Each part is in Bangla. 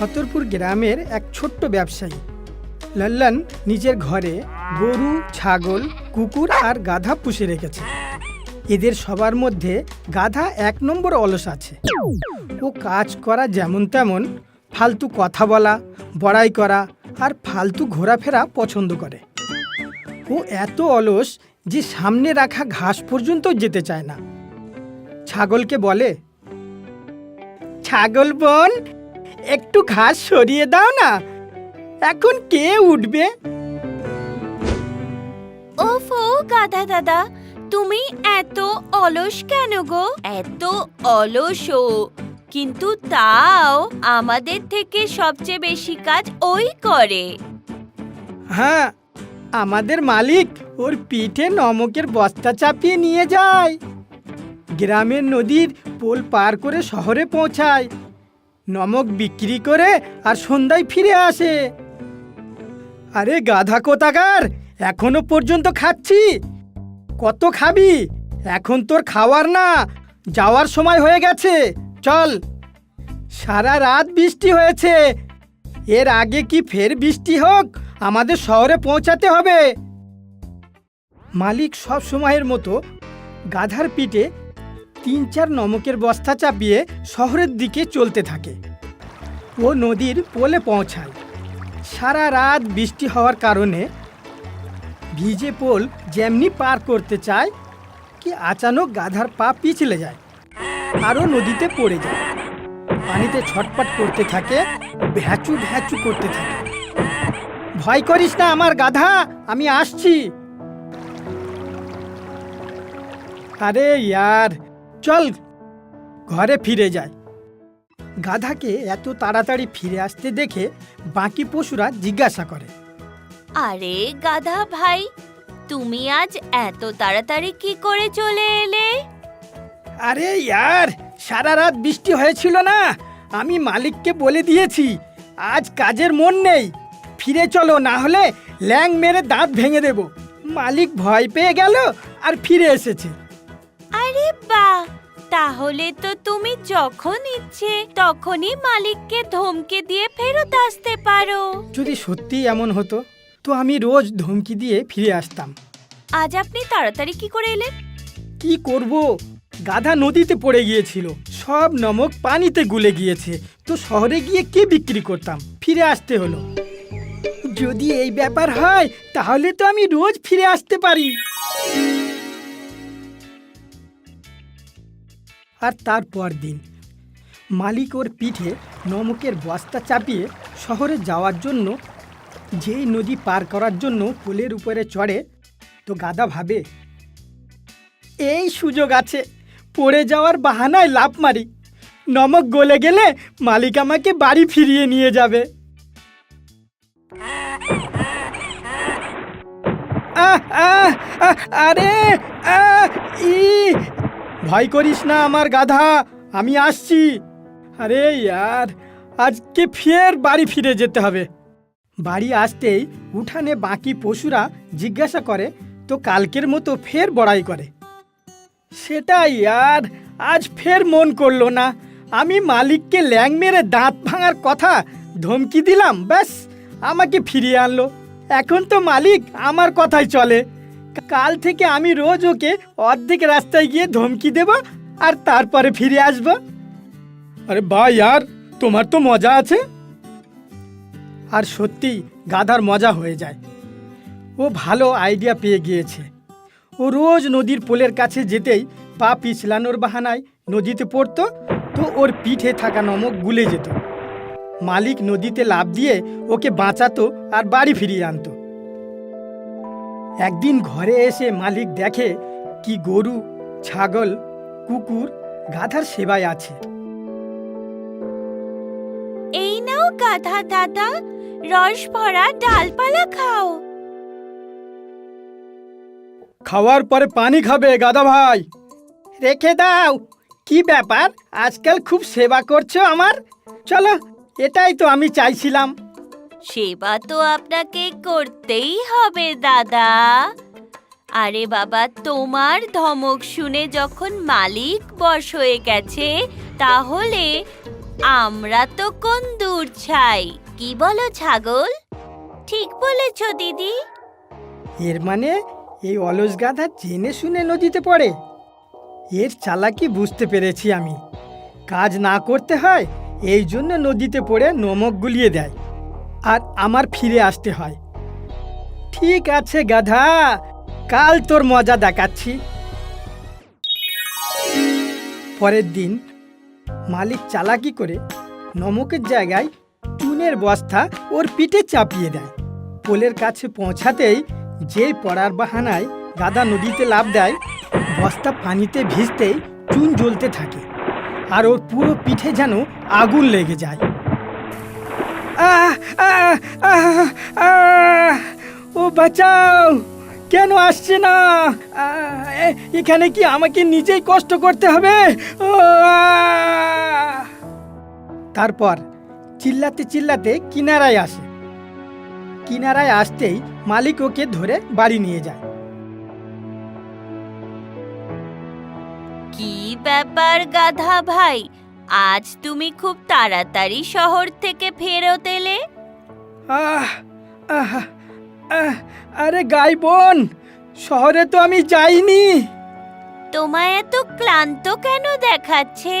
ছতরপুর গ্রামের এক ছোট্ট ব্যবসায়ী। লল্লন নিজের ঘরে গরু, ছাগল, কুকুর আর গাধা পুষে রেখেছে। এদের সবার মধ্যে গাধা এক নম্বর অলস আছে। ও কাজ করা যেমন তেমন, ফালতু কথা বলা, বড়াই করা আর ফালতু ঘোরাফেরা পছন্দ করে। ও এত অলস যে সামনে রাখা ঘাস পর্যন্ত যেতে চায় না। ছাগলকে বলে, ছাগল বোন একটু ঘাস সরিয়ে দাও না। এখন কে উঠবে? ওফো গাধা দাদা তুমি এত অলস কেন গো? এত অলসও কিন্তু তাও আমাদের থেকে সবচেয়ে বেশি কাজ ওই করে। হ্যাঁ আমাদের মালিক ওর পিঠে নমকের বস্তা চাপিয়ে নিয়ে যায়। গ্রামের নদীর পোল পার করে শহরে পৌঁছায়। নমক বিক্রি করে আর সন্ধ্যায় ফিরে আসে। আরে গাধা কোথাকার, এখনও পর্যন্ত খাচ্ছি। কত খাবি? এখন তোর খাওয়ার না, যাওয়ার সময় হয়ে গেছে। চল। সারা রাত বৃষ্টি হয়েছে। এর আগে কি ফের বৃষ্টি হোক, আমাদের শহরে পৌঁছাতে হবে। মালিক সব সময়ের মতো গাধার পিঠে তিন চার নমকের বস্তা চাপিয়ে শহরের দিকে চলতে থাকে। ও নদীর পোলে পৌঁছায়। সারা রাত বৃষ্টি হওয়ার কারণে ভিজে পোল যেমনি পার করতে চায়, কি আচানক গাধার পা পিছলে যায়, আরও নদীতে পড়ে যায়। পানিতে ছটপট করতে থাকে, ভ্যাচু ভ্যাচু করতে থাকে। ভয় করিস না আমার গাধা, আমি আসছি। আরে, ইয়ার চল ঘরে ফিরে যায় গাধাকে এত তাড়াতাড়ি ফিরে আসতে দেখে বাকি পশুরা জিজ্ঞাসা করে। আরে গাধা ভাই তুমি আজ এত তাড়াতাড়ি কি করে চলে এলে? আরে ইয়ার সারা রাত বৃষ্টি হয়েছিল না? আমি মালিককে বলে দিয়েছি আজ কাজের মন নেই। ফিরে চলো না হলে ল্যাং মেরে দাঁত ভেঙে দেব। মালিক ভয় পেয়ে গেল আর ফিরে এসেছে। আরে বাহ! তাহলে তো তুমি যখন ইচ্ছে তখনই মালিককে ধমকে দিয়ে ফেরত আসতে পারো। যদি সত্যি এমন হতো তো আমি রোজ ধমকি দিয়ে ফিরে আসতাম। আজ আপনি তাড়াতাড়ি কি করে এলেন? কি করব? গাধা নদীতে পড়ে গিয়েছিল সব নমক পানিতে গুলে গিয়েছে। তো শহরে গিয়ে কি বিক্রি করতাম? ফিরে আসতে হলো। যদি এই ব্যাপার হয় তাহলে তো আমি রোজ ফিরে আসতে পারি। আর তারপর দিন। মালিক ওর পিঠে নমকের বস্তা চাপিয়ে শহরে যাওয়ার জন্য, যেই নদী পার করার জন্য পোলের উপরে চড়ে, তো গাদা ভাবে, এই সুযোগ আছে, পড়ে যাওয়ার বাহানায় লাভ মারি। নমক গলে গেলে মালিক আমাকে বাড়ি ফিরিয়ে নিয়ে যাবে। আরে ই ভয় করিস না আমার গাধা, আমি আসছি। আরে ইয়ার, আজকে ফের বাড়ি ফিরে যেতে হবে। বাড়ি আসতেই উঠানে বাকি পশুরা জিজ্ঞাসা করে, তো কালকের মতো ফের বড়াই করে? সেটাই আর আজ ফের মন করল না। আমি মালিককে ল্যাং মেরে দাঁত ভাঙার কথা ধমকি দিলাম, ব্যাস, আমাকে ফিরিয়ে আনলো। এখন তো মালিক আমার কথাই চলে। কাল থেকে আমি রোজ ওকে অর্ধেক রাস্তায় গিয়ে ধমকি দেব আর তারপরে ফিরে আসব। আরে বা ইয়ার তোমার তো মজা আছে। আর সত্যি গাধার মজা হয়ে যায়। ও ভালো আইডিয়া পেয়ে গিয়েছে। ও রোজ নদীর পোলের কাছে যেতেই পা পিছলানোর বাহানায় নদীতে পড়তো তো ওর পিঠে থাকা নমক গুলে যেত। মালিক নদীতে লাভ দিয়ে ওকে বাঁচাতো আর বাড়ি ফিরিয়ে আনতো। একদিন ঘরে এসে মালিক দেখে কি গরু ছাগল কুকুর গাধার সেবায় আছে। এই নাও গাধা দাদা রস ভরা ডালপালা খাও। খাওয়ার পরে পানি খাবে গাদা ভাই। রেখে দাও কি ব্যাপার? আজকাল খুব সেবা করছ আমার? চলো এটাই তো আমি চাইছিলাম। সেবা তো আপনাকে করতেই হবে, দাদা। আরে বাবা, তোমার ধমক শুনে যখন মালিক বশ হয়ে গেছে, তাহলে আমরা তো কোন দূর ছাই, কি বলো ছাগল? ঠিক বলেছ, দিদি। এর মানে এই অলস গাধা জেনে শুনে নদীতে পড়ে। এর চালাকি বুঝতে পেরেছি আমি। কাজ না করতে হয়, এই জন্য নদীতে পড়ে নমক গুলিয়ে দেয়। আর আমার ফিরে আসতে হয়। ঠিক আছে, গাধা। কাল তোর মজা দেখাচ্ছি। পরের দিন মালিক চালাকি করে নমকের জায়গায় চুনের বস্তা ওর পিঠে চাপিয়ে দেয়। পোলের কাছে পৌঁছাতেই যেই পড়ার বাহানায় গাদা নদীতে লাভ দেয়, বস্তা পানিতে ভিজতেই চুন জ্বলতে থাকে আর ওর পুরো পিঠে যেন আগুন লেগে যায়। ও, বাঁচাও! কেন আসছে না? এখানে কি আমাকে নিজেই কষ্ট করতে হবে? তারপর চিল্লাতে চিল্লাতে কিনারায় আসে। কিনারায় আসতেই মালিক ওকে ধরে বাড়ি নিয়ে যায়। কি ব্যাপার গাধা ভাই? আজ তুমি খুব তাড়াতাড়ি শহর থেকে ফেরত এলে। আহ আহ আহ, আরে গাই বোন শহরে তো আমি যাইনি। তোমায় এত ক্লান্ত কেন দেখাচ্ছে?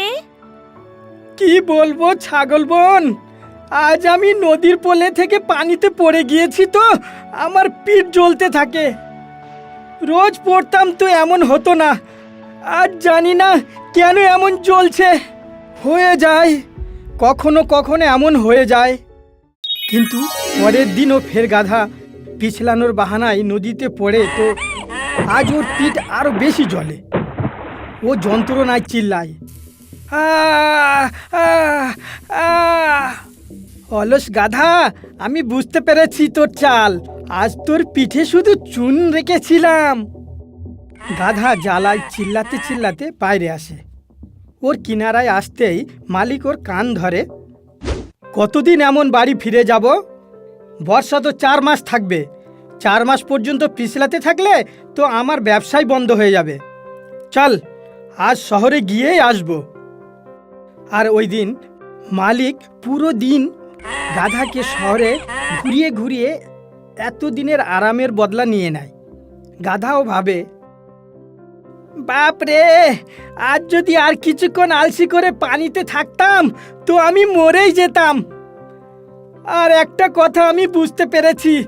কি বলব ছাগল বোন আজ আমি নদীর পোলে থেকে পানিতে পড়ে গিয়েছি তো আমার পিঠ জ্বলতে থাকে। রোজ পড়তাম তো এমন হতো না আজ জানি না কেন এমন জ্বলছে। হয়ে যায়, কখনো কখনো এমন হয়ে যায়। কিন্তু পরের দিনও ফের গাধা পিছলানোর বাহানায় নদীতে পড়ে তো আজ ওর পিঠ আরও বেশি জ্বলে। ও যন্ত্রণায় চিল্লায়। অলস গাধা, আমি বুঝতে পেরেছি তোর চাল, আজ তোর পিঠে শুধু চুন রেখেছিলাম। গাধা জ্বালায় চিল্লাতে চিল্লাতে বাইরে আসে। ওর কিনারায় আসতেই মালিক ওর কান ধরে, কতদিন এমন বাড়ি ফিরে যাব? বর্ষা তো চার মাস থাকবে। চার মাস পর্যন্ত পিছলাতে থাকলে তো আমার ব্যবসাই বন্ধ হয়ে যাবে। চল, আজ শহরে গিয়েই আসব। আর ওই দিন মালিক পুরো দিন গাধাকে শহরে ঘুরিয়ে ঘুরিয়ে এত দিনের আরামের বদলা নিয়ে নেয়। গাধাও ভাবে বাপ রে আজ যদি আর কিছুক্ষণ আলসি করে পানিতে থাকতাম, তো আমি মরেই যেতাম। আর একটা কথা আমি বুঝতে পেরেছি,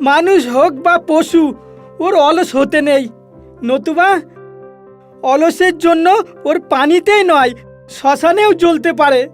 মানুষ হোক বা পশু, ওর অলস হতে নেই। নতুবা, অলসের জন্য ওর পানিতেই নয়, শ্মশানেও জ্বলতে পারে।